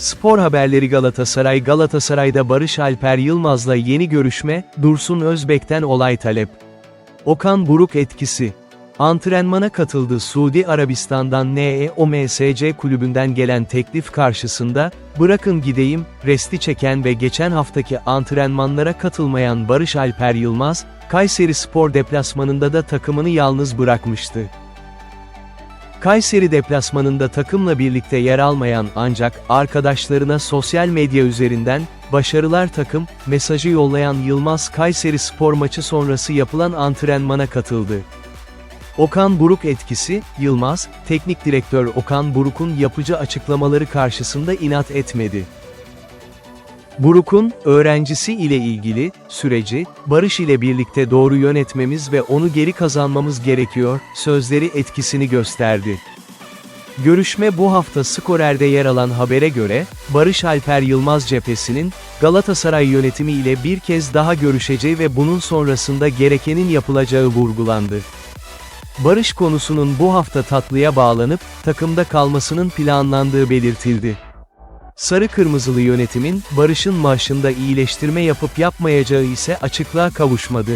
Spor haberleri Galatasaray Galatasaray'da Barış Alper Yılmaz'la yeni görüşme, Dursun Özbek'ten olay talep. Okan Buruk etkisi. Antrenmana katıldı Suudi Arabistan'dan NEOMSC kulübünden gelen teklif karşısında, bırakın gideyim, resti çeken ve geçen haftaki antrenmanlara katılmayan Barış Alper Yılmaz, Kayseri Spor deplasmanında da takımını yalnız bırakmıştı. Kayseri deplasmanında takımla birlikte yer almayan ancak arkadaşlarına sosyal medya üzerinden başarılar takım mesajı yollayan Yılmaz Kayseri spor maçı sonrası yapılan antrenmana katıldı. Okan Buruk etkisi, Yılmaz, teknik direktör Okan Buruk'un yapıcı açıklamaları karşısında inat etmedi. Buruk'un, öğrencisi ile ilgili, süreci, Barış ile birlikte doğru yönetmemiz ve onu geri kazanmamız gerekiyor, sözleri etkisini gösterdi. Görüşme bu hafta Skorer'de yer alan habere göre, Barış Alper Yılmaz cephesinin, Galatasaray yönetimi ile bir kez daha görüşeceği ve bunun sonrasında gerekenin yapılacağı vurgulandı. Barış konusunun bu hafta tatlıya bağlanıp, takımda kalmasının planlandığı belirtildi. Sarı Kırmızılı yönetimin, Barış'ın maaşında iyileştirme yapıp yapmayacağı ise açıklığa kavuşmadı.